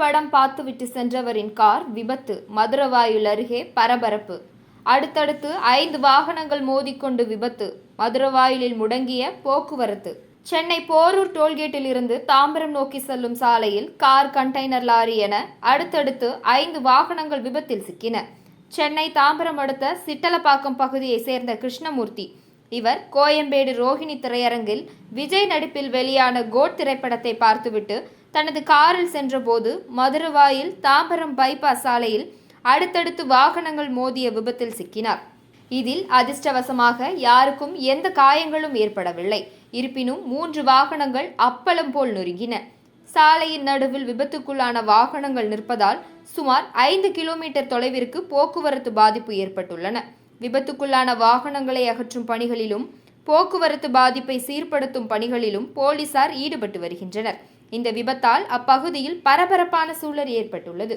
படம் பார்த்துவிட்டு சென்றவரின் கார் விபத்து. மதுரவாயில் அருகே பரபரப்பு. அடுத்தடுத்து ஐந்து வாகனங்கள் மோதிக்கொண்டு விபத்து. மதுரவாயிலில் முடங்கிய போக்குவரத்து. சென்னை போரூர் டோல்கேட்டில் இருந்து தாம்பரம் நோக்கி செல்லும் சாலையில் கார் கண்டெய்னர் லாரி என அடுத்தடுத்து ஐந்து வாகனங்கள் விபத்தில் சிக்கின. சென்னை தாம்பரம் அடுத்த சிட்டலப்பாக்கம் பகுதியைச் சேர்ந்த கிருஷ்ணமூர்த்தி. இவர் கோயம்பேடு ரோஹிணி திரையரங்கில் விஜய் நடிப்பில் வெளியான கோட் திரைப்படத்தை பார்த்துவிட்டு தனது காரில் சென்றபோது மதுரவாயில் தாம்பரம் பைபாஸ் சாலையில் அடுத்தடுத்து வாகனங்கள் மோதிய விபத்தில் சிக்கினார். இதில் அதிர்ஷ்டவசமாக யாருக்கும் எந்த காயங்களும் ஏற்படவில்லை. இருப்பினும் மூன்று வாகனங்கள் அப்பளம் போல் நொறுங்கின. சாலையின் நடுவில் விபத்துக்குள்ளான வாகனங்கள் நிற்பதால் சுமார் ஐந்து கிலோமீட்டர் தொலைவிற்கு போக்குவரத்து பாதிப்பு ஏற்பட்டுள்ளன. விபத்துக்குள்ளான வாகனங்களை அகற்றும் பணிகளிலும் போக்குவரத்து பாதிப்பை சீர்படுத்தும் பணிகளிலும் போலீசார் ஈடுபட்டு வருகின்றனர். இந்த விபத்தால் அப்பகுதியில் பரபரப்பான சூழல் ஏற்பட்டுள்ளது.